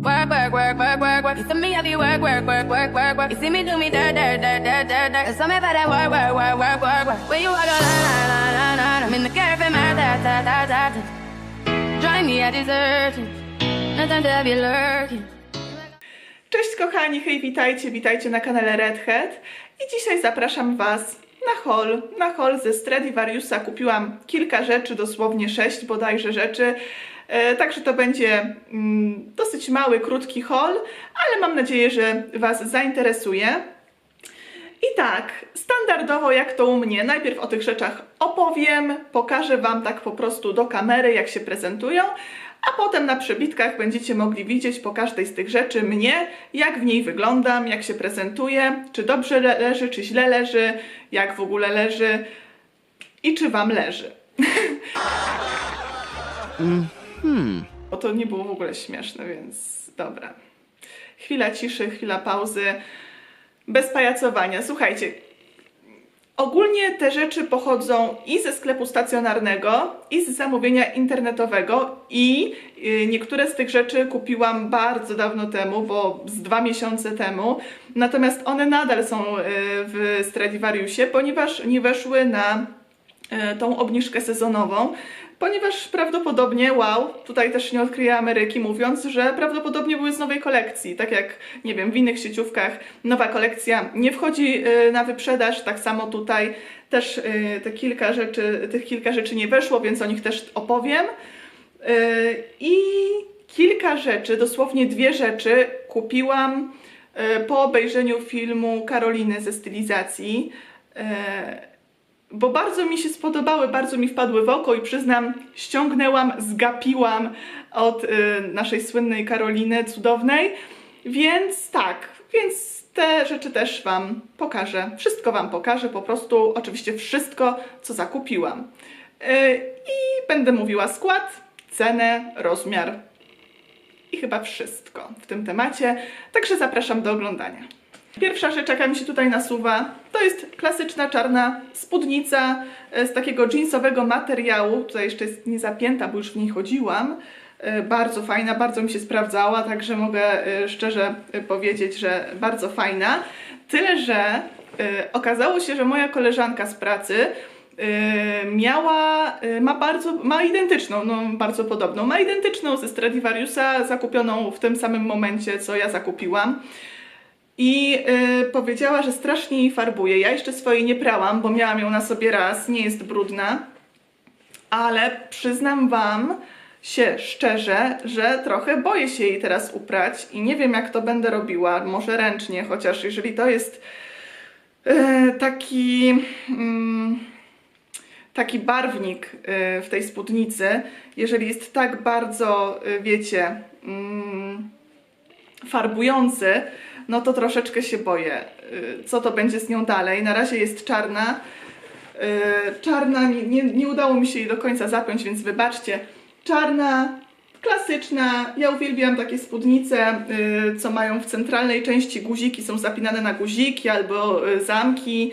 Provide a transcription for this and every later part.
Work, work, work, work, work, work. You see me, I work, work, work, work, work, work. You see me do me. Tell me about that work, work, work, work, work, work. Where you walk a line, line, line, line, line. I'm in the cafe, man, da, da, da, da, da. Me dessert. Nothing to lurking. Cześć kochani, hej, witajcie, witajcie na kanale Redhead i dzisiaj zapraszam Was na haul. Na haul ze Stradivariusa kupiłam kilka rzeczy, dosłownie sześć bodajże rzeczy, e, także to będzie mm, dosyć mały, krótki haul, ale mam nadzieję, że Was zainteresuje. I tak, standardowo jak to u mnie, najpierw o tych rzeczach opowiem, pokażę Wam tak po prostu do kamery, jak się prezentują, a potem na przebitkach będziecie mogli widzieć po każdej z tych rzeczy mnie, jak w niej wyglądam, jak się prezentuję, czy dobrze le- leży, czy źle leży, jak w ogóle leży i czy Wam leży. Bo to nie było w ogóle śmieszne, więc dobra. Chwila ciszy, chwila pauzy. Bez pajacowania. Słuchajcie, ogólnie te rzeczy pochodzą i ze sklepu stacjonarnego, i z zamówienia internetowego, i y, niektóre z tych rzeczy kupiłam bardzo dawno temu, bo z dwa miesiące temu. Natomiast one nadal są y, w Stradivariusie, ponieważ nie weszły na y, tą obniżkę sezonową. Ponieważ prawdopodobnie, wow, tutaj też nie odkryję Ameryki mówiąc, że prawdopodobnie były z nowej kolekcji. Tak jak, nie wiem, w innych sieciówkach nowa kolekcja nie wchodzi y, na wyprzedaż, tak samo tutaj też y, te kilka rzeczy, tych kilka rzeczy nie weszło, więc o nich też opowiem. Y, I kilka rzeczy, dosłownie dwie rzeczy kupiłam po obejrzeniu filmu Karoliny ze stylizacji. Bo bardzo mi się spodobały, bardzo mi wpadły w oko i przyznam, ściągnęłam, zgapiłam od y, naszej słynnej Karoliny cudownej, więc tak, więc te rzeczy też Wam pokażę. Wszystko Wam pokażę, po prostu oczywiście wszystko, co zakupiłam. Y, I będę mówiła skład, cenę, rozmiar i chyba wszystko w tym temacie, także zapraszam do oglądania. Pierwsza rzecz, jaka mi się tutaj nasuwa, to jest klasyczna czarna spódnica e, z takiego jeansowego materiału. Tutaj jeszcze jest niezapięta, bo już w niej chodziłam. E, Bardzo fajna, bardzo mi się sprawdzała, także mogę e, szczerze powiedzieć, że bardzo fajna. Tyle, że okazało się, że moja koleżanka z pracy miała, ma bardzo, ma identyczną, no bardzo podobną, ma identyczną ze Stradivariusa, zakupioną w tym samym momencie, co ja zakupiłam. I y, powiedziała, że strasznie jej farbuje. Ja jeszcze swojej nie prałam, bo miałam ją na sobie raz, nie jest brudna. Ale przyznam Wam się szczerze, że trochę boję się jej teraz uprać i nie wiem, jak to będę robiła. Może ręcznie, chociaż jeżeli to jest y, taki. mm, taki barwnik y, w tej spódnicy, jeżeli jest tak bardzo, wiecie, mm, farbujący, no to troszeczkę się boję, y, co to będzie z nią dalej. Na razie jest czarna. Y, Czarna, nie, nie, udało mi się jej do końca zapiąć, więc wybaczcie. Czarna, klasyczna. Ja uwielbiam takie spódnice, y, co mają w centralnej części guziki, są zapinane na guziki albo zamki.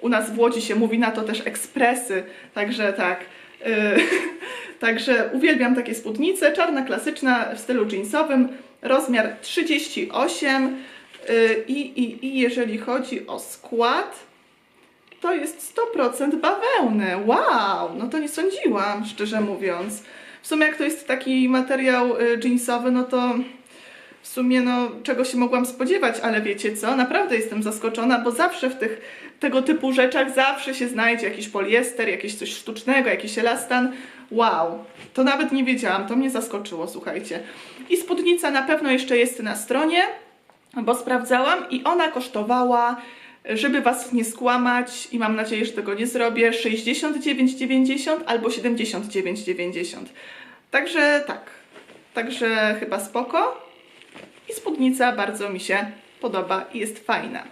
U nas w Łodzi się mówi na to też ekspresy, także tak. Także uwielbiam takie spódnice. Czarna, klasyczna w stylu jeansowym, rozmiar 38. y, I, i, I jeżeli chodzi o skład, to jest 100% bawełny. Wow! No to nie sądziłam, szczerze mówiąc. W sumie jak to jest taki materiał y, jeansowy, no to w sumie no czego się mogłam spodziewać, ale wiecie co? Naprawdę jestem zaskoczona, bo zawsze w tych tego typu rzeczach zawsze się znajdzie jakiś poliester, jakieś coś sztucznego, jakiś elastan. Wow, to nawet nie wiedziałam, to mnie zaskoczyło, słuchajcie. I spódnica na pewno jeszcze jest na stronie, bo sprawdzałam i ona kosztowała, żeby Was nie skłamać i mam nadzieję, że tego nie zrobię, 69,90 albo 79,90. Także tak, także chyba spoko. I spódnica bardzo mi się podoba i jest fajna.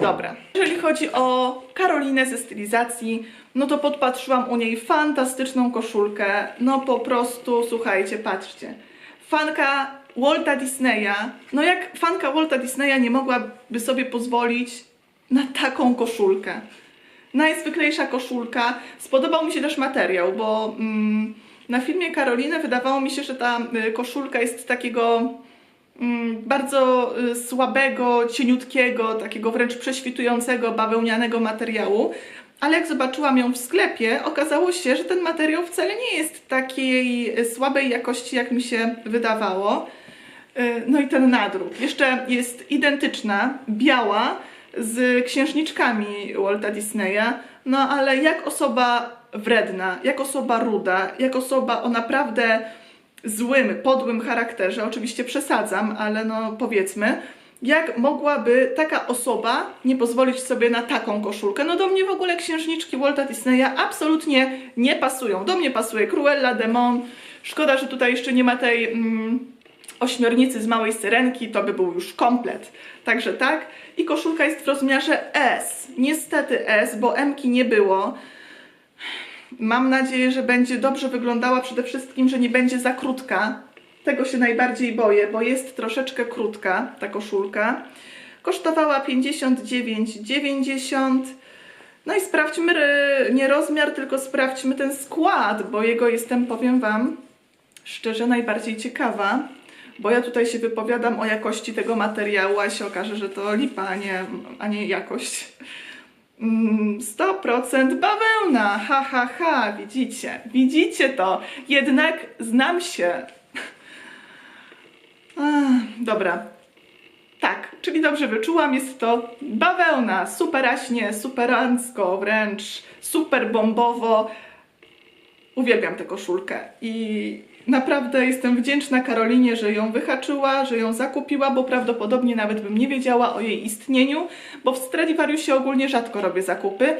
Dobra. Jeżeli chodzi o Karolinę ze stylizacji, no to podpatrzyłam u niej fantastyczną koszulkę. No po prostu, słuchajcie, patrzcie. Fanka Walta Disneya. No jak fanka Walta Disneya nie mogłaby sobie pozwolić na taką koszulkę. Najzwyklejsza koszulka. Spodobał mi się też materiał, bo mm, Na filmie Karoliny wydawało mi się, że ta y, koszulka jest takiego mm, bardzo y, słabego, cieniutkiego, takiego wręcz prześwitującego bawełnianego materiału. Ale jak zobaczyłam ją w sklepie, okazało się, że ten materiał wcale nie jest takiej słabej jakości, jak mi się wydawało. Y, No i ten nadruk. Jeszcze jest identyczna, biała, z księżniczkami Walta Disneya. No ale jak osoba wredna, jak osoba ruda, jak osoba o naprawdę złym, podłym charakterze, oczywiście przesadzam, ale no powiedzmy, jak mogłaby taka osoba nie pozwolić sobie na taką koszulkę? No do mnie w ogóle księżniczki Walta Disneya absolutnie nie pasują. Do mnie pasuje Cruella de Mon. Szkoda, że tutaj jeszcze nie ma tej mm, ośmiornicy z małej syrenki, to by był już komplet. Także tak. I koszulka jest w rozmiarze S. Niestety S, bo M-ki nie było. Mam nadzieję, że będzie dobrze wyglądała, przede wszystkim, że nie będzie za krótka. Tego się najbardziej boję, bo jest troszeczkę krótka ta koszulka. Kosztowała 59,90. No i sprawdźmy y, nie rozmiar, tylko sprawdźmy ten skład, bo jego jestem, powiem Wam, szczerze najbardziej ciekawa. Bo ja tutaj się wypowiadam o jakości tego materiału, a się okaże, że to lipa, a nie, a nie jakość. Mm, 100% bawełna, ha, ha, ha, widzicie, widzicie to, jednak znam się. Ach, dobra, tak, czyli dobrze wyczułam, jest to bawełna, superaśnie, superancko, wręcz super bombowo. Uwielbiam tę koszulkę i naprawdę jestem wdzięczna Karolinie, że ją wyhaczyła, że ją zakupiła, bo prawdopodobnie nawet bym nie wiedziała o jej istnieniu, bo w Stradivariusie ogólnie rzadko robię zakupy.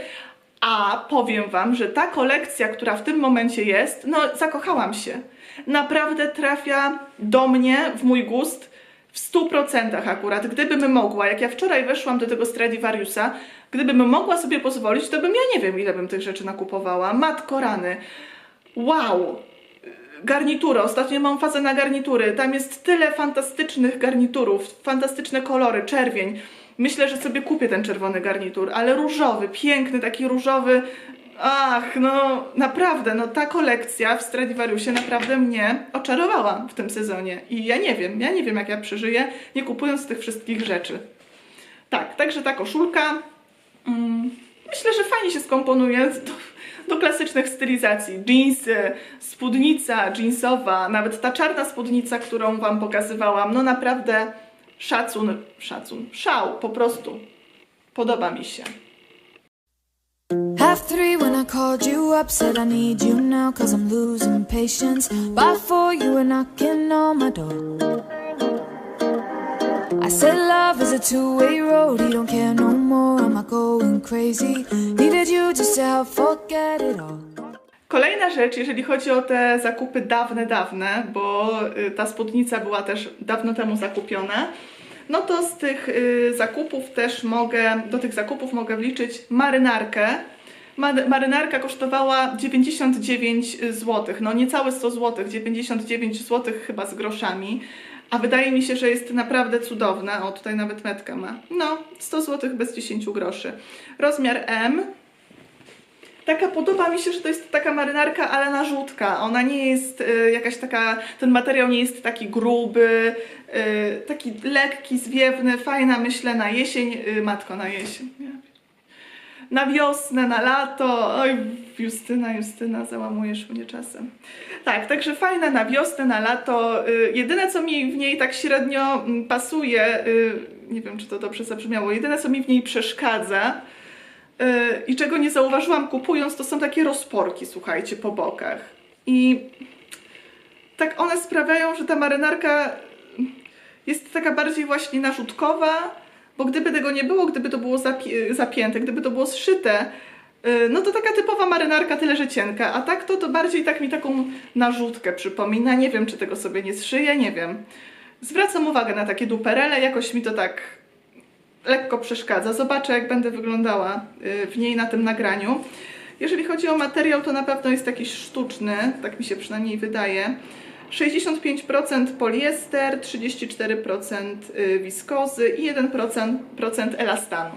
A powiem Wam, że ta kolekcja, która w tym momencie jest, no zakochałam się. Naprawdę trafia do mnie, w mój gust, w 100% akurat. Gdybym mogła, jak ja wczoraj weszłam do tego Stradivariusa, gdybym mogła sobie pozwolić, to bym ja nie wiem, ile bym tych rzeczy nakupowała. Matko rany. Wow! Garnitury. Ostatnio mam fazę na garnitury. Tam jest tyle fantastycznych garniturów, fantastyczne kolory, czerwień. Myślę, że sobie kupię ten czerwony garnitur, ale różowy, piękny, taki różowy. Ach, no naprawdę, no ta kolekcja w Stradivariusie naprawdę mnie oczarowała w tym sezonie. I ja nie wiem, ja nie wiem jak ja przeżyję, nie kupując tych wszystkich rzeczy. Tak, także ta koszulka. Mm, myślę, że fajnie się skomponuje do, do klasycznych stylizacji. Jeansy, spódnica jeansowa, nawet ta czarna spódnica, którą Wam pokazywałam, no naprawdę szacun, szacun, szał, po prostu. Podoba mi się. Half three when I called you up, said I need you now, cause I'm losing patience. By four, you were knocking on my door. I said love is a two-way road, you don't care no more, am I going crazy? Needed you just to help forget it all. Kolejna rzecz, jeżeli chodzi o te zakupy dawne, dawne, bo y, ta spódnica była też dawno temu zakupiona, no to z tych y, zakupów też mogę, do tych zakupów mogę wliczyć marynarkę. Ma- Marynarka kosztowała 99 zł, no niecałe 100 zł, 99 zł chyba z groszami, a wydaje mi się, że jest naprawdę cudowna. O, tutaj nawet metka ma. No, 100 zł bez 10 groszy. Rozmiar M, Taka podoba mi się, że to jest taka marynarka, ale narzutka. Ona nie jest y, jakaś taka, ten materiał nie jest taki gruby, y, taki lekki, zwiewny, fajna, myślę, na jesień, y, matko, na jesień. Na wiosnę, na lato. Oj, Justyna, Justyna, załamujesz mnie czasem. Tak, także fajna na wiosnę, na lato. Y, jedyne, co mi w niej tak średnio mm, pasuje, y, nie wiem, czy to dobrze zabrzmiało, jedyne, co mi w niej przeszkadza, Yy, I czego nie zauważyłam kupując, to są takie rozporki, słuchajcie, po bokach. I tak one sprawiają, że ta marynarka jest taka bardziej właśnie narzutkowa, bo gdyby tego nie było, gdyby to było zapi- zapięte, gdyby to było zszyte, yy, no to taka typowa marynarka, tyle że cienka, a tak to, to bardziej tak mi taką narzutkę przypomina. Nie wiem, czy tego sobie nie zszyję, nie wiem. Zwracam uwagę na takie duperele, jakoś mi to tak lekko przeszkadza. Zobaczę, jak będę wyglądała y, w niej na tym nagraniu. Jeżeli chodzi o materiał, to na pewno jest jakiś sztuczny, tak mi się przynajmniej wydaje. 65% poliester, 34% y, wiskozy i 1% procent elastanu.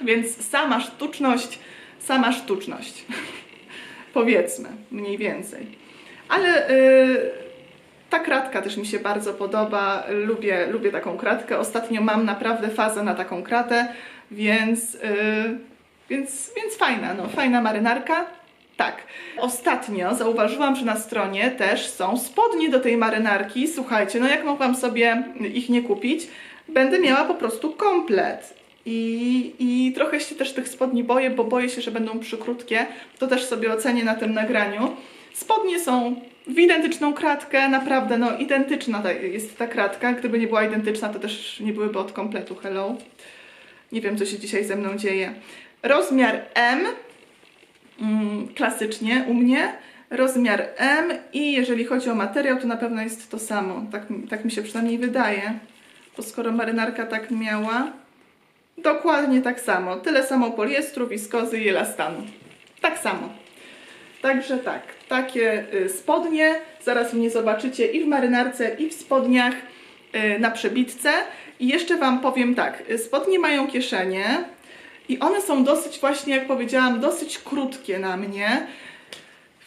Więc sama sztuczność, sama sztuczność. Powiedzmy, mniej więcej. Ale y, ta kratka też mi się bardzo podoba. Lubię, lubię taką kratkę. Ostatnio mam naprawdę fazę na taką kratę, więc, y, więc, więc fajna, no, fajna marynarka. Tak. Ostatnio zauważyłam, że na stronie też są spodnie do tej marynarki. Słuchajcie, no jak mogłam sobie ich nie kupić? Będę miała po prostu komplet. I, I trochę się też tych spodni boję, bo boję się, że będą przykrótkie. To też sobie ocenię na tym nagraniu. Spodnie są w identyczną kratkę, naprawdę, no identyczna jest ta kratka. Gdyby nie była identyczna, to też nie byłyby od kompletu. Hello. Nie wiem, co się dzisiaj ze mną dzieje. Rozmiar M, klasycznie u mnie. Rozmiar M i jeżeli chodzi o materiał, to na pewno jest to samo. Tak, tak mi się przynajmniej wydaje. Bo skoro marynarka tak miała, dokładnie tak samo. Tyle samo poliestru, wiskozy i elastanu. Tak samo. Także tak, takie y, spodnie. Zaraz mnie zobaczycie i w marynarce, i w spodniach y, na przebitce. I jeszcze Wam powiem tak, y, spodnie mają kieszenie i one są dosyć właśnie, jak powiedziałam, dosyć krótkie na mnie.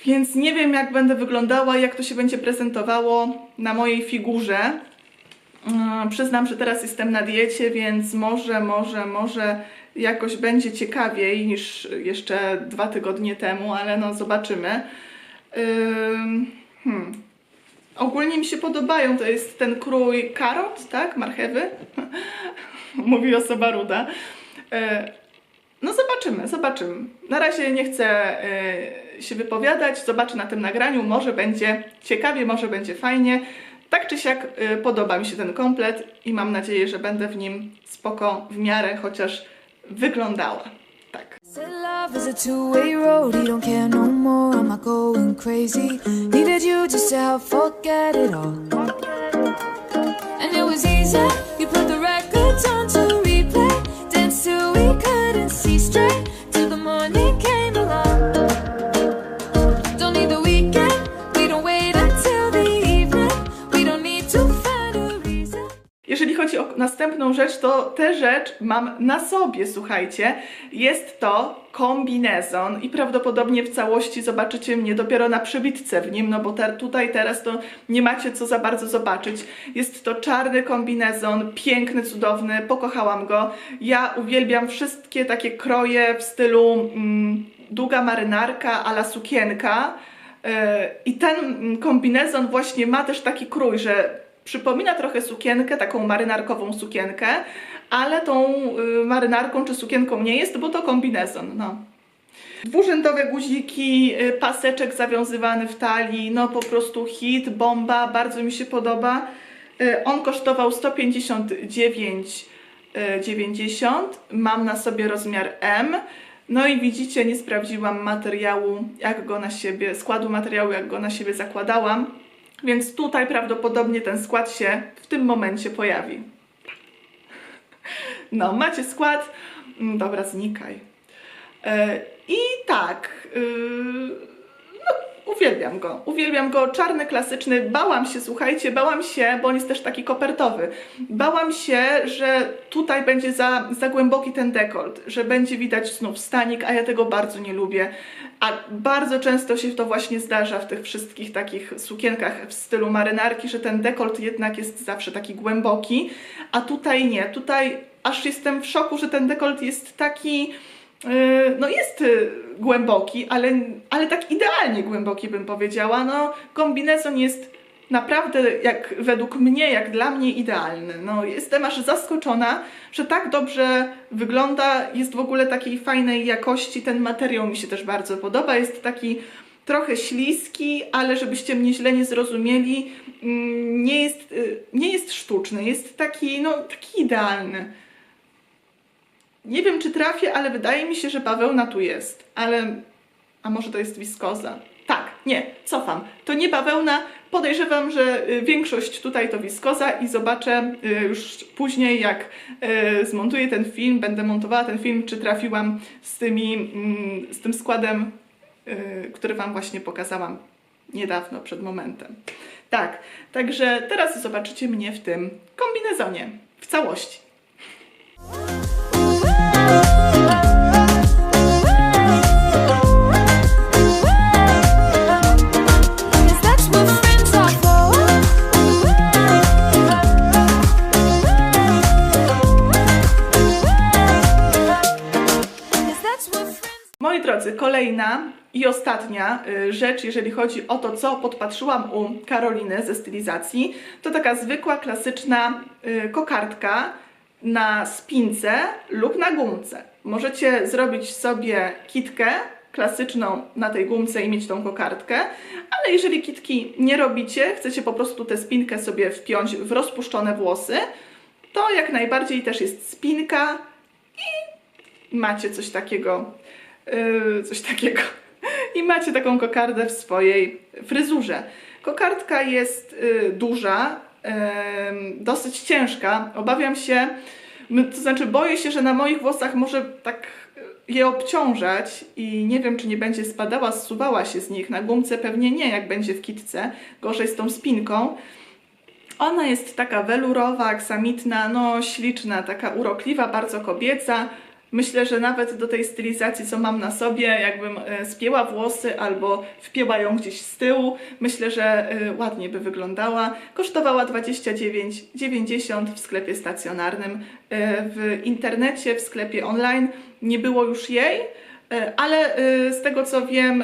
Więc nie wiem, jak będę wyglądała, jak to się będzie prezentowało na mojej figurze. Mm, Przyznam, że teraz jestem na diecie, więc może, może, może jakoś będzie ciekawiej niż jeszcze dwa tygodnie temu, ale no zobaczymy. Ym, hmm. Ogólnie mi się podobają, to jest ten krój karot, tak? Marchewy? Mówi osoba ruda. E, No zobaczymy, zobaczymy. Na razie nie chcę e, się wypowiadać, zobaczę na tym nagraniu, może będzie ciekawie, może będzie fajnie. Tak czy siak e, podoba mi się ten komplet i mam nadzieję, że będę w nim spoko w miarę chociaż wyglądała. Tak. And it was easy. You put the 追。Następną rzecz, to tę rzecz mam na sobie, słuchajcie. Jest to kombinezon i prawdopodobnie w całości zobaczycie mnie dopiero na przybitce w nim, no bo te, tutaj teraz to nie macie co za bardzo zobaczyć. Jest to czarny kombinezon, piękny, cudowny, pokochałam go. Ja uwielbiam wszystkie takie kroje w stylu mm, długa marynarka ala sukienka. Yy, I ten mm, kombinezon właśnie ma też taki krój, że przypomina trochę sukienkę, taką marynarkową sukienkę, ale tą y, marynarką czy sukienką nie jest, bo to kombinezon. No. Dwurzędowe guziki, y, paseczek zawiązywany w talii, no po prostu hit, bomba, bardzo mi się podoba. Y, On kosztował 159,90. Mam na sobie rozmiar M. No i widzicie, nie sprawdziłam materiału, jak go na siebie, składu materiału, jak go na siebie zakładałam. Więc tutaj prawdopodobnie ten skład się w tym momencie pojawi. No, macie skład. Mm, Dobra, znikaj. E, I tak. y, no, uwielbiam go. Uwielbiam go. Czarny, klasyczny. Bałam się, słuchajcie, bałam się, bo on jest też taki kopertowy. Bałam się, że tutaj będzie za, za głęboki ten dekolt, że będzie widać znów stanik, a ja tego bardzo nie lubię. A bardzo często się to właśnie zdarza w tych wszystkich takich sukienkach w stylu marynarki, że ten dekolt jednak jest zawsze taki głęboki, a tutaj nie. Tutaj aż jestem w szoku, że ten dekolt jest taki, no jest yy, głęboki, ale, ale tak idealnie głęboki bym powiedziała. No kombinezon jest naprawdę, jak według mnie, jak dla mnie idealny. No, jestem aż zaskoczona, że tak dobrze wygląda, jest w ogóle takiej fajnej jakości. Ten materiał mi się też bardzo podoba. Jest taki trochę śliski, ale żebyście mnie źle nie zrozumieli, mm, nie jest, y, nie jest sztuczny, jest taki, no, taki idealny. Nie wiem, czy trafię, ale wydaje mi się, że bawełna tu jest. Ale. A może to jest wiskoza? Tak, nie, cofam. To nie bawełna. Podejrzewam, że y, większość tutaj to wiskoza i zobaczę y, już później, jak y, zmontuję ten film, będę montowała ten film, czy trafiłam z, tymi, mm, z tym składem, który Wam właśnie pokazałam niedawno, przed momentem. Tak, także teraz zobaczycie mnie w tym kombinezonie w całości. Kolejna i ostatnia y, rzecz, jeżeli chodzi o to, co podpatrzyłam u Karoliny ze stylizacji, to taka zwykła, klasyczna y, kokardka na spince lub na gumce. Możecie zrobić sobie kitkę klasyczną na tej gumce i mieć tą kokardkę, ale jeżeli kitki nie robicie, chcecie po prostu tę spinkę sobie wpiąć w rozpuszczone włosy, to jak najbardziej też jest spinka i macie coś takiego, yy, coś takiego. I macie taką kokardę w swojej fryzurze. Kokardka jest yy, duża, yy, dosyć ciężka. Obawiam się, to znaczy boję się, że na moich włosach może tak je obciążać i nie wiem, czy nie będzie spadała, zsuwała się z nich. Na gumce pewnie nie, jak będzie w kitce. Gorzej z tą spinką. Ona jest taka welurowa, aksamitna, no śliczna, taka urokliwa, bardzo kobieca. Myślę, że nawet do tej stylizacji, co mam na sobie, jakbym e, spięła włosy albo wpięła ją gdzieś z tyłu, myślę, że e, ładnie by wyglądała. Kosztowała 29,90 w sklepie stacjonarnym. E, W internecie, w sklepie online nie było już jej, ale z tego co wiem,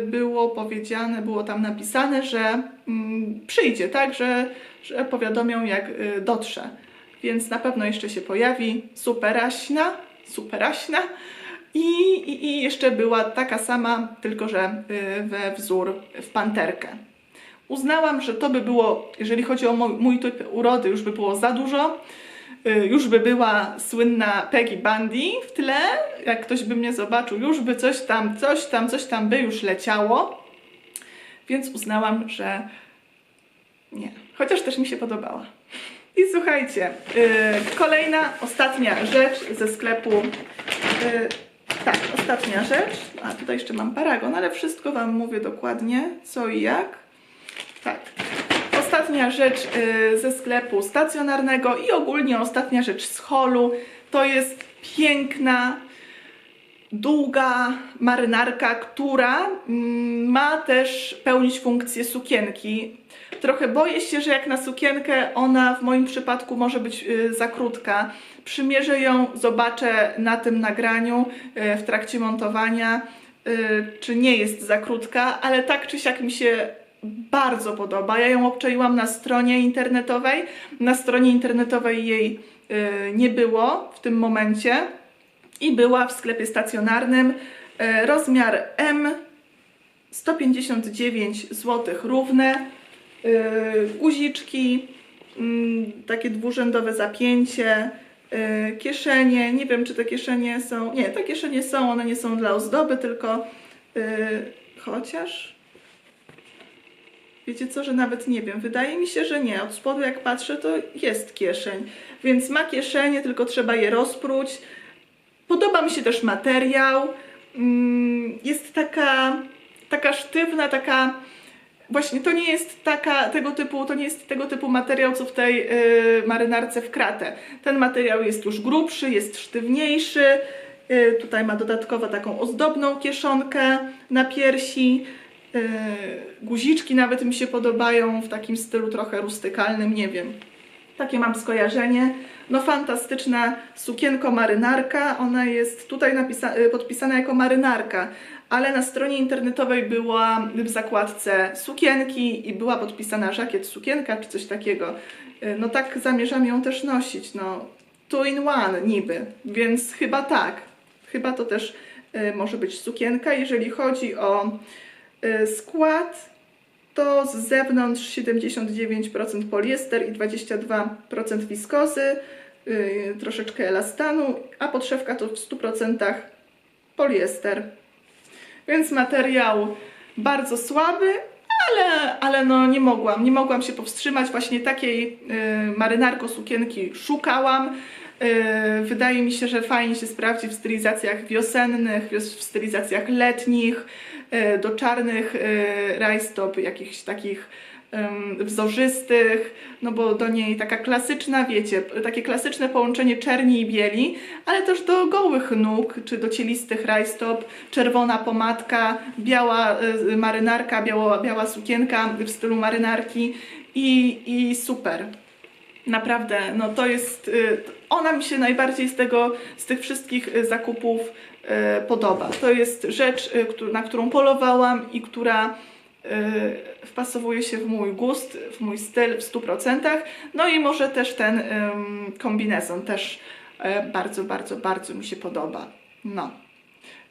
było powiedziane, było tam napisane, że mm, przyjdzie, tak, że, że powiadomią jak dotrze. Więc na pewno jeszcze się pojawi superaśna, superaśna i, i, i jeszcze była taka sama, tylko że e, we wzór w panterkę. Uznałam, że to by było, jeżeli chodzi o mój, mój typ urody, już by było za dużo. Y, Już by była słynna Peggy Bundy w tle, jak ktoś by mnie zobaczył, już by coś tam, coś tam, coś tam by już leciało. Więc uznałam, że nie. Chociaż też mi się podobała. I słuchajcie, y, kolejna, ostatnia rzecz ze sklepu. y, tak, ostatnia rzecz. A tutaj jeszcze mam paragon, ale wszystko Wam mówię dokładnie, co i jak. Tak. Ostatnia rzecz y, ze sklepu stacjonarnego i ogólnie ostatnia rzecz z holu to jest piękna, długa marynarka, która mm, ma też pełnić funkcję sukienki. Trochę boję się, że jak na sukienkę ona w moim przypadku może być y, za krótka. Przymierzę ją, zobaczę na tym nagraniu y, w trakcie montowania, y, czy nie jest za krótka, ale tak czy siak mi się bardzo podoba. Ja ją obczaiłam na stronie internetowej. Na stronie internetowej jej nie było w tym momencie i była w sklepie stacjonarnym. Y, rozmiar M 159 zł równe. Y, guziczki, mm, takie dwurzędowe zapięcie, y, kieszenie. Nie wiem, czy te kieszenie są. Nie, te kieszenie są, one nie są dla ozdoby, tylko chociaż. Wiecie co, że nawet nie wiem. Wydaje mi się, że nie. Od spodu jak patrzę, to jest kieszeń. Więc ma kieszenie, tylko trzeba je rozpróć. Podoba mi się też materiał. Mm, Jest taka, taka sztywna, taka. Właśnie to nie jest taka, tego typu, to nie jest tego typu materiał, co w tej y, marynarce w kratę. Ten materiał jest już grubszy, jest sztywniejszy. Y, tutaj ma dodatkowo taką ozdobną kieszonkę na piersi. Y, guziczki nawet mi się podobają w takim stylu trochę rustykalnym, nie wiem. Takie mam skojarzenie. No fantastyczna sukienko marynarka. Ona jest tutaj y, podpisana jako marynarka, ale na stronie internetowej była w zakładce sukienki i była podpisana żakiet sukienka czy coś takiego. Y, No tak zamierzam ją też nosić. No two in one niby, więc chyba tak. Chyba to też y, może być sukienka. Jeżeli chodzi o skład, to z zewnątrz 79% poliester i 22% wiskozy, yy, troszeczkę elastanu, a podszewka to w 100% poliester. Więc materiał bardzo słaby, ale, ale no nie mogłam, nie mogłam się powstrzymać. Właśnie takiej yy, marynarko sukienki szukałam. Yy, wydaje mi się, że fajnie się sprawdzi w stylizacjach wiosennych, wios- w stylizacjach letnich, yy, do czarnych yy, rajstop, jakichś takich wzorzystych, no bo do niej taka klasyczna, wiecie, takie klasyczne połączenie czerni i bieli, ale też do gołych nóg, czy do cielistych rajstop, czerwona pomadka, biała y, marynarka, biała, biała sukienka w stylu marynarki i, i super. Naprawdę, no to jest. Ona mi się najbardziej z tego, z tych wszystkich y, zakupów y, podoba. To jest rzecz, y, na którą polowałam i która wpasowuje się w mój gust, w mój styl w 100%. No i może też ten kombinezon też bardzo, bardzo, bardzo mi się podoba. No.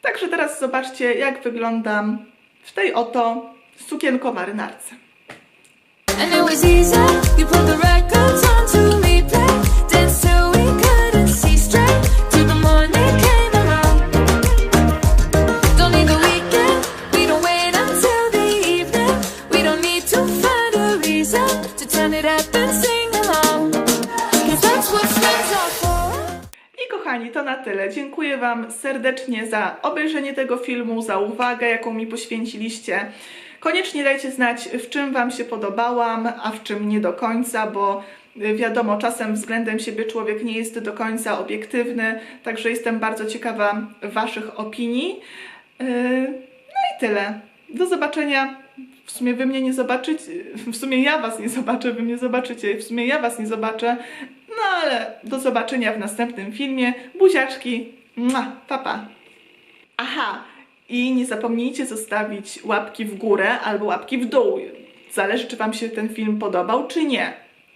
Także teraz zobaczcie, jak wyglądam w tej oto sukienko-marynarce. And it was easy. You put the records on kochani, to na tyle. Dziękuję Wam serdecznie za obejrzenie tego filmu, za uwagę, jaką mi poświęciliście. Koniecznie dajcie znać, w czym Wam się podobałam, a w czym nie do końca, bo y, wiadomo, czasem względem siebie człowiek nie jest do końca obiektywny, także jestem bardzo ciekawa Waszych opinii. Yy, No i tyle. Do zobaczenia. W sumie Wy mnie nie zobaczycie, w sumie ja Was nie zobaczę, Wy mnie zobaczycie, w sumie ja Was nie zobaczę. No ale do zobaczenia w następnym filmie. Buziaczki. Mua, pa, pa. Aha, i nie zapomnijcie zostawić łapki w górę albo łapki w dół. Zależy, czy Wam się ten film podobał, czy nie.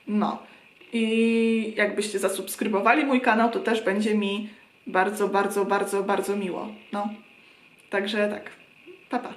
No. I jakbyście zasubskrybowali mój kanał, to też będzie mi bardzo, bardzo, bardzo, bardzo miło. No. Także tak. Pa, pa.